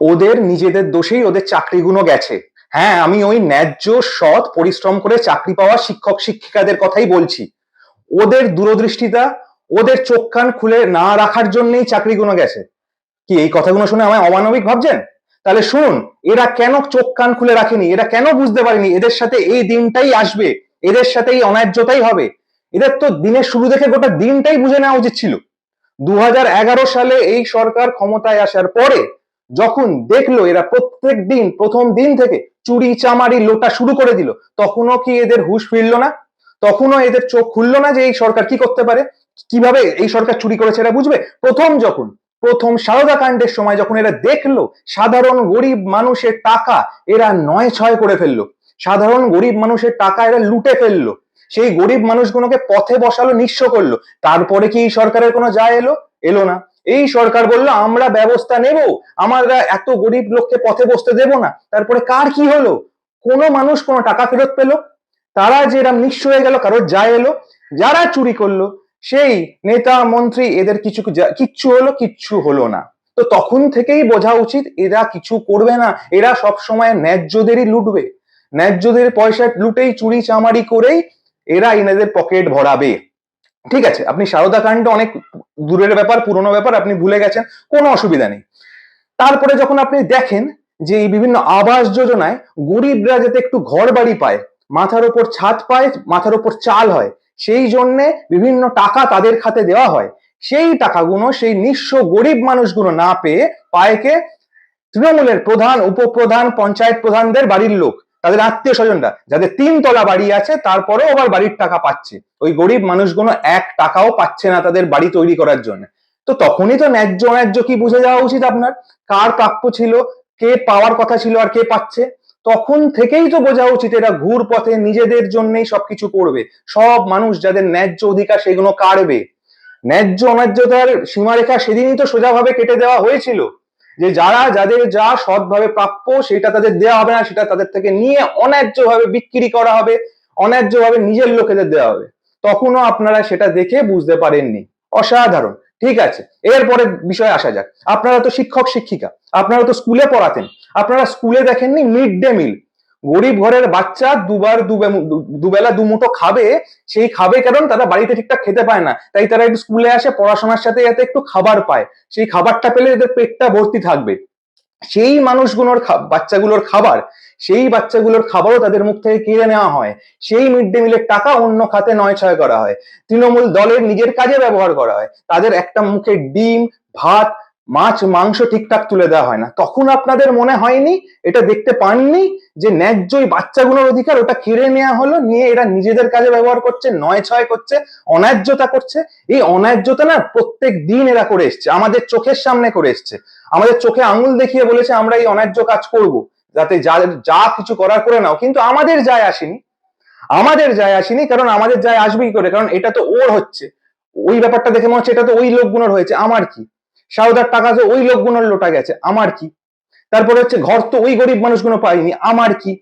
ওদের নিজেদের দোষেই ওদের চাকরিগুলো গেছে। হ্যাঁ আমি ওই ন্যায্য সৎ পরিশ্রম করে চাকরি পাওয়া শিক্ষক, শিক্ষিকাদের কথাই বলছি। ওদের দূরদৃষ্টিতা ওদের চোখ কান খুলে না রাখার জন্যই চাকরিগুলো গেছে। কি, এই কথাগুলো শুনে আমায় অমানবিক ভাবছেন? তাহলে শুনুন, এরা কেন চোখ কান খুলে রাখেনি? এরা কেন বুঝতে পারেনি? এদের সাথে এই দিনটাই আসবে। এদের সাথে এই অন্যায্যতাই হবে। এদের তো দিনের শুরু দেখে গোটা দিনটাই বুঝে নেওয়া উচিত ছিল। দু হাজার এগারো সালে এই সরকার ক্ষমতায় আসার পরে যখন দেখল এরা প্রত্যেক দিন, প্রথম দিন থেকে চুরি, চামারি, লোটা শুরু করে দিল, তখনও কি এদের হুঁশ ফিরলো না? তখনও এদের চোখ খুললো না যে এই সরকার কি করতে পারে? কীভাবে এই সরকার চুরি করেছে এরা বুঝবে? প্রথম যখন, প্রথম সারদা কাণ্ডের সময় যখন এরা দেখল সাধারণ গরিব মানুষের টাকা এরা নয় ছয় করে ফেলল, সাধারণ গরিব মানুষের টাকা এরা লুটে ফেলল, সেই গরিব মানুষগুলোকে পথে বসালো, নিঃস্ব করল, তারপরে কি এই সরকারের কোনো যায় এলো? এলো না। এই সরকার বলল, আমরা ব্যবস্থা নেব আমরা এত গরিব লোককে পথে বসতে দেব না। তারপরে কার কি হলো? কোনো মানুষ কোনো টাকা ফেরত পেল। তারা যে এরম নিঃস্ব হয়ে গেল, কারোর যা এলো, যারা চুরি করল, সেই নেতা, মন্ত্রী, এদের কিছু কিচ্ছু হলো কিচ্ছু হলো না। তো তখন থেকেই বোঝা উচিত, এরা কিছু করবে না, এরা সব সময় ন্যায্যদেরই লুটবে। ন্যায্যদের পয়সা লুটেই চুরি চামারি করেই এরা এনাদের পকেট ভরাবে। ঠিক আছে, আপনি সারদা কাণ্ড অনেক দূরের ব্যাপার, পুরনো ব্যাপার, আপনি ভুলে গেছেন, কোনো অসুবিধা নেই। তারপরে যখন আপনি দেখেন যে এই বিভিন্ন আবাস যোজনায় গরিবরা যাতে একটু ঘর বাড়ি পায়, মাথার উপর ছাদ পায়, মাথার উপর চাল হয়, সেই জন্য বিভিন্ন টাকা তাদের খাতে দেওয়া হয়। সেই টাকাগুলো, সেই নিঃস্ব গরিব মানুষগুলো না পেয়ে পায়কে তৃণমূলের প্রধান, উপপ্রধান, পঞ্চায়েত প্রধানদের বাড়ির লোক তাদের আত্মীয় স্বজনরা যাদের তিন তলা বাড়ি আছে, তারপরেও আবার বাড়ির টাকা পাচ্ছে। ওই গরিব মানুষগুলো এক টাকাও পাচ্ছে না তাদের বাড়ি তৈরি করার জন্য। তো তখনই তো ন্যায্য অন্যায্য কি বুঝে যাওয়া উচিত আপনার? কার প্রাপ্য ছিল? কে পাওয়ার কথা ছিল আর কে পাচ্ছে? তখন থেকেই তো বোঝা উচিত এরা ঘুর পথে নিজেদের জন্যই সবকিছু করবে। সব মানুষ যাদের ন্যায্য অধিকার সেগুলো কাড়বে ন্যায্য অন্যায্যতার সীমারেখা সেদিনই তো সোজাভাবে কেটে দেওয়া হয়েছিল। যে যারা, যাদের যা সৎভাবে প্রাপ্য, সেটা তাদের দেওয়া হবে না, সেটা তাদের থেকে নিয়ে অন্যায্যভাবে বিক্রি করা হবে, অন্যায্যভাবে নিজের লোকেদের দেওয়া হবে। তখনও আপনারা সেটা দেখে বুঝতে পারেননি। অসাধারণ। ঠিক আছে। এরপরে বিষয় আসা যাক। আপনারা তো শিক্ষক, শিক্ষিকা। আপনারা তো স্কুলে পড়াতেন। আপনারা স্কুলে দেখেননি মিড ডে মিল। গরিব ঘরের বাচ্চা দুবার দুবেলা দুমুঠো খাবে, সেই খাবে কারণ তারা বাড়িতে ঠিকঠাক খেতে পায় না। তাই তারা একটু স্কুলে আসে, পড়াশোনার সাথে যাতে একটু খাবার পায়। সেই খাবারটা পেলে এদের পেটটা ভর্তি থাকবে। সেই মানুষগুলোর বাচ্চাগুলোর খাবার, সেই বাচ্চাগুলোর খাবারও তাদের মুখ থেকে কেড়ে নেওয়া হয়। সেই মিড ডে মিলের টাকা অন্য খাতে নয় ছয় করা হয়। তৃণমূল দলের নিজের কাজে ব্যবহার করা হয়। তাদের একটা মুখে ডিম, ভাত মাছ, মাংস ঠিকঠাক তুলে দেওয়া হয় না। তখন আপনাদের মনে হয়নি, এটা দেখতে পাননি যে ন্যায্য ওই বাচ্চাগুলোর অধিকার, ওটা কেড়ে নেওয়া হলো, নিয়ে এরা নিজেদের কাজে ব্যবহার করছে নয় ছয় করছে, অন্যায্যতা করছে। এই অন্যায্যতা না প্রত্যেক দিন এরা করে এসছে, আমাদের চোখের সামনে করে এসছে। আমাদের চোখে আঙুল দেখিয়ে বলেছে, আমরা এই অন্যায্য কাজ করব, যাতে যা যা কিছু করার করে নাও। কিন্তু আমাদের যায় আসেনি। আমাদের যায় আসেনি, কারণ আমাদের যায় আসবে কি করে, কারণ এটা তো ওর হচ্ছে। ওই ব্যাপারটা দেখে মনে হচ্ছে, এটা তো ওই লোকগুলোর হয়েছে, আমার কি? সাউদার টাকা যে ওই লোকগুলোর লোটা গেছে, আমার কি? তারপরে হচ্ছে ঘর তো ওই গরিব মানুষগুলো পায়নি, আমার কি?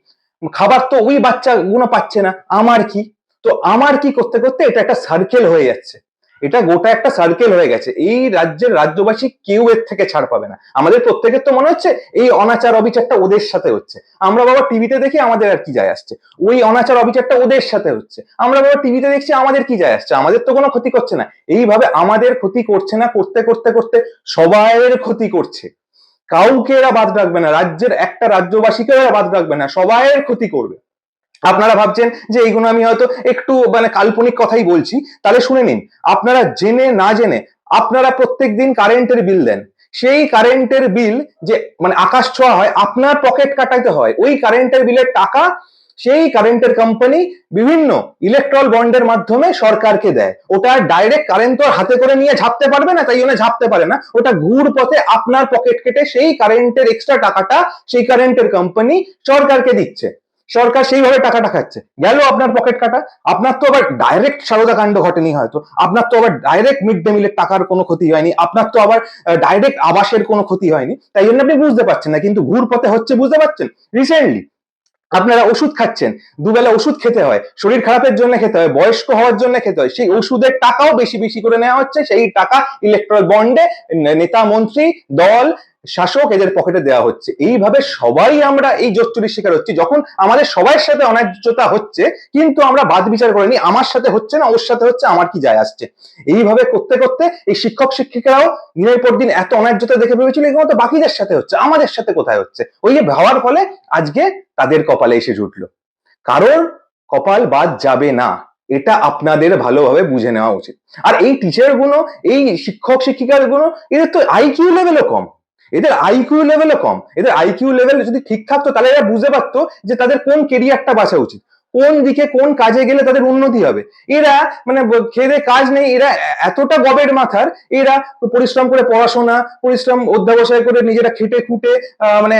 খাবার তো ওই বাচ্চাগুলো পাচ্ছে না, আমার কি? তো আমার কি করতে করতে এটা একটা সার্কেল হয়ে যাচ্ছে। এটা গোটা একটা সার্কেল হয়ে গেছে। এই রাজ্যের রাজ্যবাসী কেউ এর থেকে ছাড় পাবে না। আমাদের প্রত্যেকের তো মনে হচ্ছে এই অনাচার অবিচারটা ওদের সাথে হচ্ছে। আমরা বাবা টিভিতে দেখি আমাদের আর কি যায় আসছে। ওই অনাচার অবিচারটা ওদের সাথে হচ্ছে। আমরা বাবা টিভিতে দেখছি আমাদের কি যায় আসছে। আমাদের তো কোনো ক্ষতি করছে না। এইভাবে আমাদের ক্ষতি করছে না, করতে করতে করতে সবাইয়ের ক্ষতি করছে। কাউকে এরা বাদ রাখবে না। রাজ্যের একটা রাজ্যবাসীকে এরা বাদ রাখবে না। সবাইয়ের ক্ষতি করবে। আপনারা ভাবছেন যে এইগুলো আমি হয়তো একটু মানে কাল্পনিক কথাই বলছি, তাহলে শুনে নিন। আপনারা জেনে না জেনে আপনারা প্রত্যেক দিন কারেন্টের বিল দেন। সেই কারেন্টের বিল যে মানে আকাশ ছোঁয়া হয়, আপনার পকেট কাটাইতে হয়। ওই কারেন্টের বিলের টাকা সেই কারেন্টের কোম্পানি বিভিন্ন ইলেকট্রল বন্ডের মাধ্যমে সরকারকে দেয়। ওটা ডাইরেক্ট কারেন্ট তো হাতে করে নিয়ে ঝাপতে পারবে না, তাই জন্য ঝাপতে পারে না। ওটা ঘুর পথে আপনার পকেট কেটে সেই কারেন্টের এক্সট্রা টাকাটা সেই কারেন্টের কোম্পানি সরকারকে দিচ্ছে। সরকার সেইভাবে টাকাটা খাচ্ছে। গেল আপনার পকেট কাটা। আপনার তো আবার ডাইরেক্ট সারদা কাণ্ড ঘটেনি হয়তো। আপনার তো আবার ডাইরেক্ট মিড ডে মিলের টাকার কোনো ক্ষতি হয়নি। আপনার তো আবার ডাইরেক্ট আবাসের কোনো ক্ষতি হয়নি। তাই জন্য আপনি বুঝতে পারছেন না। কিন্তু ঘুর পথে হচ্ছে, বুঝতে পারছেন? রিসেন্টলি আপনারা ওষুধ খাচ্ছেন। দুবেলা ওষুধ খেতে হয়। শরীর খারাপের জন্য খেতে হয়। বয়স্ক হওয়ার জন্য খেতে হয়। সেই ওষুধের টাকাও বেশি বেশি করে নেওয়া হচ্ছে। সেই টাকা ইলেকট্রাল বন্ডে নেতা, মন্ত্রী, দল শাসক এদের পকেটে দেওয়া হচ্ছে। এইভাবে সবাই আমরা এই জোচ্চুরির শিকার হচ্ছি। যখন আমাদের সবার সাথে অন্যায্যতা হচ্ছে, কিন্তু আমরা বাদ বিচার করিনি আমার সাথে হচ্ছে না, ওর সাথে হচ্ছে, আমার কি যায় আসছে? এইভাবে করতে করতে এই শিক্ষক শিক্ষিকারাও দিনের পর দিন এত অন্যায্যতা দেখে ভেবেছিল, এগুলো তো বাকিদের সাথে হচ্ছে, আমাদের সাথে কোথায় হচ্ছে? ওই যে ভাবার ফলে আজকে তাদের কপালে এসে জুটলো। কারোর কপাল বাদ যাবে না, এটা আপনাদের ভালোভাবে বুঝে নেওয়া উচিত। আর এই টিচারগুলো, এই শিক্ষক শিক্ষিকারগুলো, এদের তো আইকিউ লেভেলও কম। এদের আইকিউ লেভেলও কম। এদের আইকিউ লেভেল যদি ঠিক থাকতো, তাহলে এরা বুঝতে পারতো যে তাদের কোন কেরিয়ারটা বাঁচা উচিত। কোন দিকে, কোন কাজে গেলে তাদের উন্নতি হবে। এরা মানে খেয়ে কাজ নেই, এরা এতটা গবের মাথার, এরা পরিশ্রম করে পড়াশোনা, পরিশ্রম অধ্যাবসায় করে নিজেরা খেটে খুঁটে মানে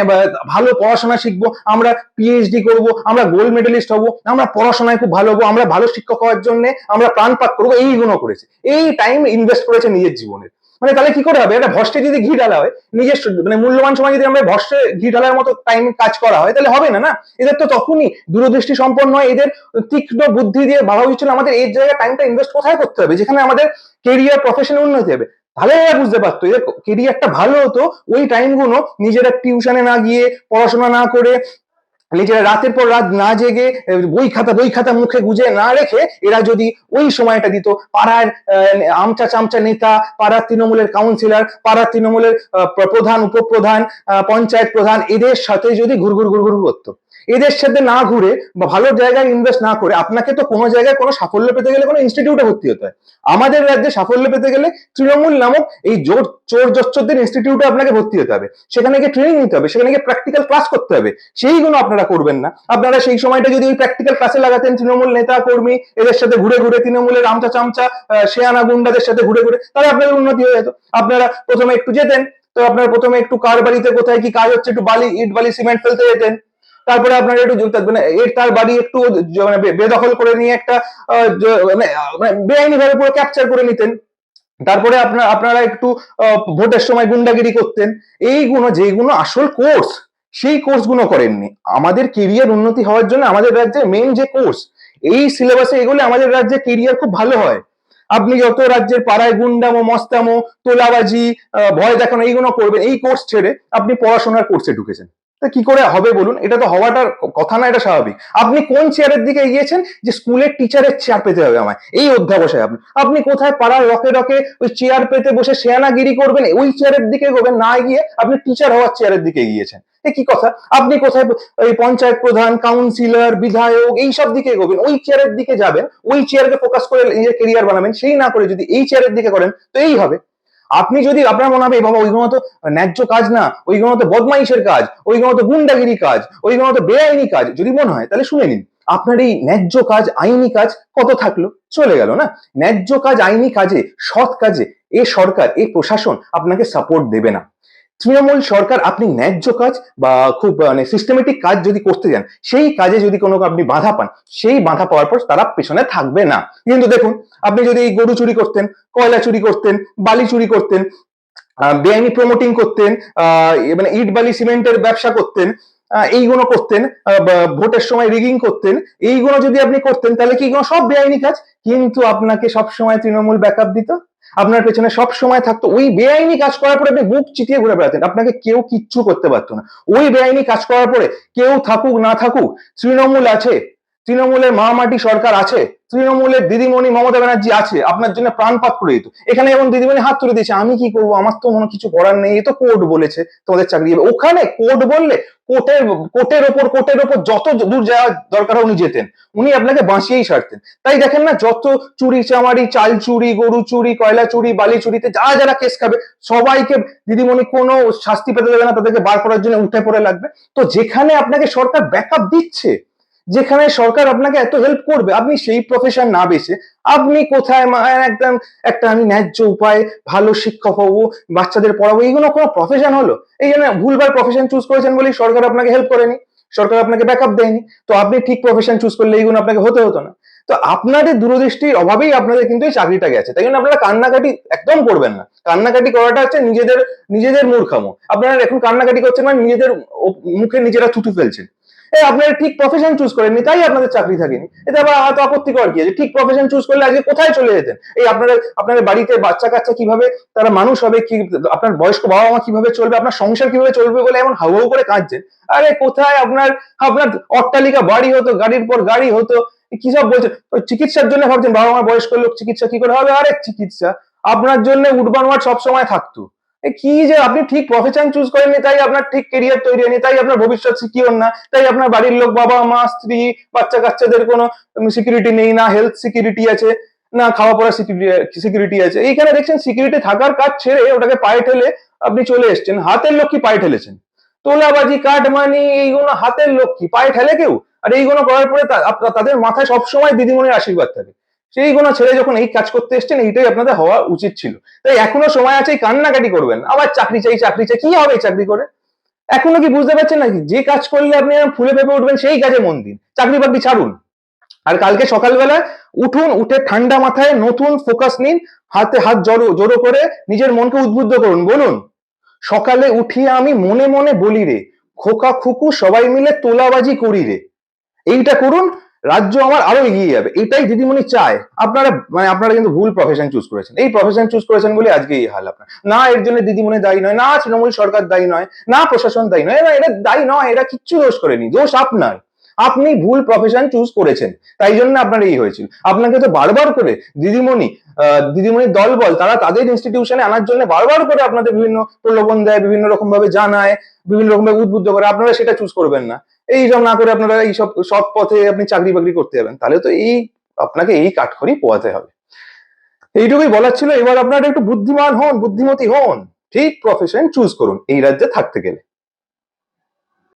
ভালো পড়াশোনা শিখব, আমরা পিএইচডি করব, আমরা গোল্ড মেডেলিস্ট হব, আমরা পড়াশোনায় খুব ভালো হব, আমরা ভালো শিক্ষক হওয়ার জন্য আমরা প্রাণপাত করব এইগুলো করেছে। এই টাইম ইনভেস্ট করেছে নিজের জীবনে মানে তাহলে কি করে হবে? একটা ভস্টে যদি ঘি ঢালা হয়, নিজের মানে মূল্যবান সময় যদি আমরা ভস্টে ঘি ঢালার মতো টাইম কাজ করা হয়, তাহলে হবে না না? এদের তো তখনই দূরদৃষ্টি সম্পন্ন হয়, এদের তীক্ষ্ণ বুদ্ধি দিয়ে ভাবা উচিত আমাদের এই জায়গায় টাইমটা ইনভেস্ট কোথায় করতে হবে? যেখানে আমাদের কেরিয়ার প্রফেশনে উন্নতি হবে। তাহলে এরা বুঝতে পারতো, এদের কেরিয়ারটা ভালো হতো, ওই টাইমগুলো নিজেরা টিউশনে না গিয়ে পড়াশোনা না করে নিজেরা রাতের পর রাত না জেগে বই খাতা বই খাতা মুখে গুজে না রেখে এরা যদি ওই সময়টা দিত, পাড়ার আমচা চামচা নেতা, পাড়ার তৃণমূলের কাউন্সিলর পাড়ার তৃণমূলের প্রধান, উপপ্রধান পঞ্চায়েত প্রধান, এদের সাথে যদি ঘুরঘুর ঘুরঘুর করতো। এদের সাথে না ঘুরে বা ভালো জায়গায় ইনভেস্ট না করে আপনাকে তো কোনো জায়গায় কোনো সাফল্য পেতে গেলে কোনো ইনস্টিটিউটে ভর্তি হতে হয়। আমাদের রাজ্যে সাফল্য পেতে গেলে তৃণমূল নামক এই জোর চোর জচ্চরদের ইনস্টিটিউটে আপনাকে ভর্তি হতে হবে। সেখানে গিয়ে ট্রেনিং নিতে হবে, সেখানে গিয়ে প্র্যাকটিক্যাল ক্লাস করতে হবে। সেইগুলো আপনারা করবেন না। আপনারা সেই সময়টা যদি ওই প্র্যাকটিক্যাল ক্লাসে লাগাতেন, তৃণমূল নেতা কর্মী, এদের সাথে ঘুরে ঘুরে তৃণমূলের আমচা চামচা শেয়ানা গুন্ডাদের সাথে ঘুরে ঘুরে, তাহলে আপনাদের উন্নতি হয়ে যেত। আপনারা প্রথমে একটু যেতেন, তো আপনারা প্রথমে একটু কার বাড়িতে কোথায় কি কাজ হচ্ছে, একটু বালি, ইট, বালি, সিমেন্ট ফেলতে যেতেন। তারপরে আপনারা একটু জ- মানে এর তার বাড়ি একটু মানে বেদখল করে নিয়ে একটা মানে মানে বেআইনি ভাবে পুরো ক্যাপচার করে নিতেন। তারপরে আপনার আপনারা একটু ভোটের সময় গুন্ডাগিরি করতেন। এইগুলো যেগুলো আসল কোর্স সেই কোর্সগুলো করেননি। আমাদের কেরিয়ার উন্নতি হওয়ার জন্য আমাদের রাজ্যে মেন যে কোর্স এই সিলেবাসে এগুলো আমাদের রাজ্যে কেরিয়ার খুব ভালো হয়। আপনি যত রাজ্যের পাড়ায় গুন্ডামো, মস্তামো, তোলাবাজি ভয় দেখানো এইগুলো করবেন, এই কোর্স ছেড়ে আপনি পড়াশোনার কোর্সে ঢুকেছেন। তা কি করে হবে বলুন? এটা তো হওয়াটার কথা না, এটা স্বাভাবিক। আপনি কোন চেয়ারের দিকে এগিয়েছেন? যে স্কুলের টিচারের চেয়ার পেতে হবে আমায়। এই অধ্যাবসায় আপনি। আপনি কোথায় পাড়ার রকে রকে ওই চেয়ার পেতে বসে শেয়ানাগিরি করবেন ওই চেয়ারের দিকে এগোবেন, না গিয়ে আপনি টিচার হওয়ার চেয়ারের দিকে এগিয়েছেন। এ কি কথা? আপনি কোথায় ওই পঞ্চায়েত প্রধান কাউন্সিলর বিধায়ক, এই সব দিকে এগোবেন, ওই চেয়ারের দিকে যাবেন, ওই চেয়ারকে ফোকাস করে নিজের কেরিয়ার বানাবেন, সেই না করে যদি এই চেয়ারের দিকে করেন, তো এই হবে। আপনি যদি আপনার মনে হবে বাবা, ওইগুলো তো ন্যায্য কাজ না, ওইগুলো তো বদমাইশের কাজ, ওইগুলো তো গুন্ডাগিরি কাজ, ওইগুলো তো বেআইনি কাজ। যদি মনে হয়, তাহলে শুনে নিন, আপনার এই ন্যায্য কাজ, আইনি কাজ কত থাকল? চলে গেল, না? ন্যায্য কাজ, আইনি কাজে, সৎ কাজে, এ সরকার, এ প্রশাসন আপনাকে সাপোর্ট দেবে না। তৃণমূল সরকার আপনি ন্যায্য কাজ বা খুব মানে সিস্টেমেটিক কাজ যদি করতে যান, সেই কাজে যদি কোনো আপনি বাধা পান, সেই বাধা পাওয়ার পর তারা পেছনে থাকবে না। কিন্তু দেখুন, আপনি যদি গরু চুরি করতেন, কয়লা চুরি করতেন, বালি চুরি করতেন বেআইনি প্রমোটিং করতেন মানে ইট বালি সিমেন্টের ব্যবসা করতেন এইগুলো করতেন ভোটের সময় রিগিং করতেন এইগুলো যদি আপনি করতেন, তাহলে কি সব বেআইনি কাজ? কিন্তু আপনাকে সব সময় তৃণমূল ব্যাকআপ দিত। আপনার পেছনে সব সময় থাকতো। ওই বেআইনি কাজ করার পরে আপনি বুক চিতিয়ে ঘুরে বেড়াতেন। আপনাকে কেউ কিচ্ছু করতে পারতো না। ওই বেআইনি কাজ করার পরে কেউ থাকুক, না থাকুক, তৃণমূল আছে। তৃণমূলের মামাটি সরকার আছে, তৃণমূলের দিদিমণি মমতা ব্যানার্জি আছে, আপনার জন্য প্রাণপাত করে দিত এখানে এবং দিদিমণি হাত তুলে দিয়েছে, আমি কি করব? আমার তো মনে কিছু করার নেই তো কোর্ট বলেছে তোমাদের চাকরি ওখানে কোর্ট বললে কোর্টের কোর্টের ওপর কোর্টের ওপর যত দূর যাওয়া দরকার উনি যেতেন, উনি আপনাকে বাঁচিয়েই ছাড়তেন তাই দেখেন না, যত চুরি চামারি, চাল চুরি, গরু চুরি, কয়লা চুরি, বালি চুরিতে যারা যারা কেস খাবে, সবাইকে দিদিমণি কোনো শাস্তি পেতে দেবে না, তাদেরকে বার করার জন্য উঠে পড়ে লাগবে। তো যেখানে আপনাকে সরকার ব্যাকআপ দিচ্ছে যেখানে সরকার আপনাকে এত হেল্প করবে, আপনি সেই প্রফেশন না বেছে, আপনি কোথায় একদম একটা আমি ন্যায্য উপায় ভালো শিক্ষক হব, বাচ্চাদের পড়াবো, এইগুলো কোনো প্রফেশন হলো? এই জন্য ভুলভাল প্রফেশন চুজ করেছেন বলেই সরকার আপনাকে হেল্প করেনি, সরকার আপনাকে ব্যাকআপ দেয়নি। তো আপনি ঠিক প্রফেশন চুজ করলে এইগুলো আপনাকে হতে হতো না। তো আপনাদের দূরদৃষ্টির অভাবেই আপনাদের কিন্তু এই চাকরিটা গেছে, তাই জন্য আপনারা কান্নাকাটি একদম করবেন না। কান্নাকাটি করাটা হচ্ছে নিজেদের নিজেদের মূর্খামো। আপনারা এখন কান্নাকাটি করছেন মানে নিজেদের মুখে নিজেরা থুতু ফেলছেন। আপনারা ঠিক প্রফেশন চুজ করেননি, তাই আপনাদের চাকরি থাকেনি। এটা আবার হয়তো আপত্তিকর কি ঠিক প্রফেশন চুজ করলে আজকে কোথায় চলে যেতেন? এই আপনারা আপনাদের বাড়িতে বাচ্চা কাচ্চা কীভাবে, তারা মানুষ হবে কি, আপনার বয়স্ক বাবা মা কীভাবে চলবে, আপনার সংসার কীভাবে চলবে বলে এমন হাউ হাউ করে কাঁদছেন? আরে কোথায় আপনার আপনার অট্টালিকা, বাড়ি হতো, গাড়ির পর গাড়ি হতো, কি সব বলছেন? চিকিৎসার জন্য ভাবছেন বাবা মা বয়স্ক লোক চিকিৎসা কি করে হবে? আরে চিকিৎসা, আপনার জন্য উঠবান ওয়ার্ড সবসময় থাকতো। কি যে আপনি ঠিক প্রফেশন চুজ করেননি, তাই আপনার ঠিক কেরিয়ার তৈরি হয়নি, তাই আপনার ভবিষ্যৎ সিকিওর না, তাই আপনার বাড়ির লোক বাবা মা, স্ত্রী, বাচ্চা কাচ্চাদের কোনো সিকিউরিটি নেই না হেলথ সিকিউরিটি আছে, না খাওয়া পড়ার সিকিউরিটি আছে। এইখানে দেখছেন সিকিউরিটি থাকার কাজ ছেড়ে ওটাকে পায়ে ঠেলে আপনি চলে এসছেন। হাতের লোক কি পায়ে ঠেলেছেন। তোলাবাজি, কাটমানি, এইগুলো হাতের লোক কি পায়ে ঠেলে কেউ? আর এইগুলো করার পরে তাদের মাথায় সবসময় দিদিমণির আশীর্বাদ থাকে। সেইগুলো ছেড়ে যখন এই কাজ করতে এসছেন, এইটাই আপনাদের হওয়া উচিত ছিল। তাই এখনও সময় আছে কান্নাকাটি করবেন। আবার চাকরি চাই চাকরি চাই, কি হবে চাকরি করে? এখনও কি বুঝতে পারছেন নাকি? যে কাজ করলে আপনি ফুলে ফেপে উঠবেন, সেই কাজে মন দিন। চাকরি বাকরি ছাড়ুন। আর কালকে সকালবেলা উঠুন, উঠে ঠান্ডা মাথায় নতুন ফোকাস নিন, হাতে হাত জড়ো জড়ো করে নিজের মনকে উদ্বুদ্ধ করুন। বলুন, সকালে উঠিয়ে আমি মনে মনে বলি রে, খোকা খুকু সবাই মিলে তোলাবাজি করি রে। এইটা করুন রাজ্য আমার আরও এগিয়ে যাবে, এটাই দিদিমণি চায়। আপনারা মানে আপনারা কিন্তু ভুল প্রফেশন চুজ করেছেন। এই প্রফেশন চুজ করেছেন বলে আজকে এই হাল আপনার। না এর জন্য দিদিমণি দায়ী নয়, না তৃণমূল সরকার দায়ী নয়, না প্রশাসন দায়ী নয় এরা দায়ী নয়, এরা কিচ্ছু দোষ করেনি, দোষ আপনার। আপনি ভুল প্রফেশন চুজ করেছেন, তাই জন্য আপনার এই হয়েছিল। আপনাকে তো বারবার করে দিদিমণি দিদিমণির দলবল, তারা তাদের ইনস্টিটিউশনে আনার জন্য বারবার করে আপনাদের বিভিন্ন প্রলোভন দেয়, বিভিন্ন রকম ভাবে জানায়, বিভিন্ন রকম ভাবে উদ্বুদ্ধ করে, আপনারা সেটা চুজ করবেন না। এইসব না করে আপনারা এইসব সৎ পথে আপনি চাকরি বাকরি করতে যাবেন, তাহলে তো এই আপনাকে এই কাঠখড়ি পোয়াতে হবে। এইটুকুই বলার ছিল, এবার আপনারা একটু বুদ্ধিমান হন, বুদ্ধিমতী হন, ঠিক প্রফেশন চুজ করুন, এই রাজ্যে থাকতে গেলে।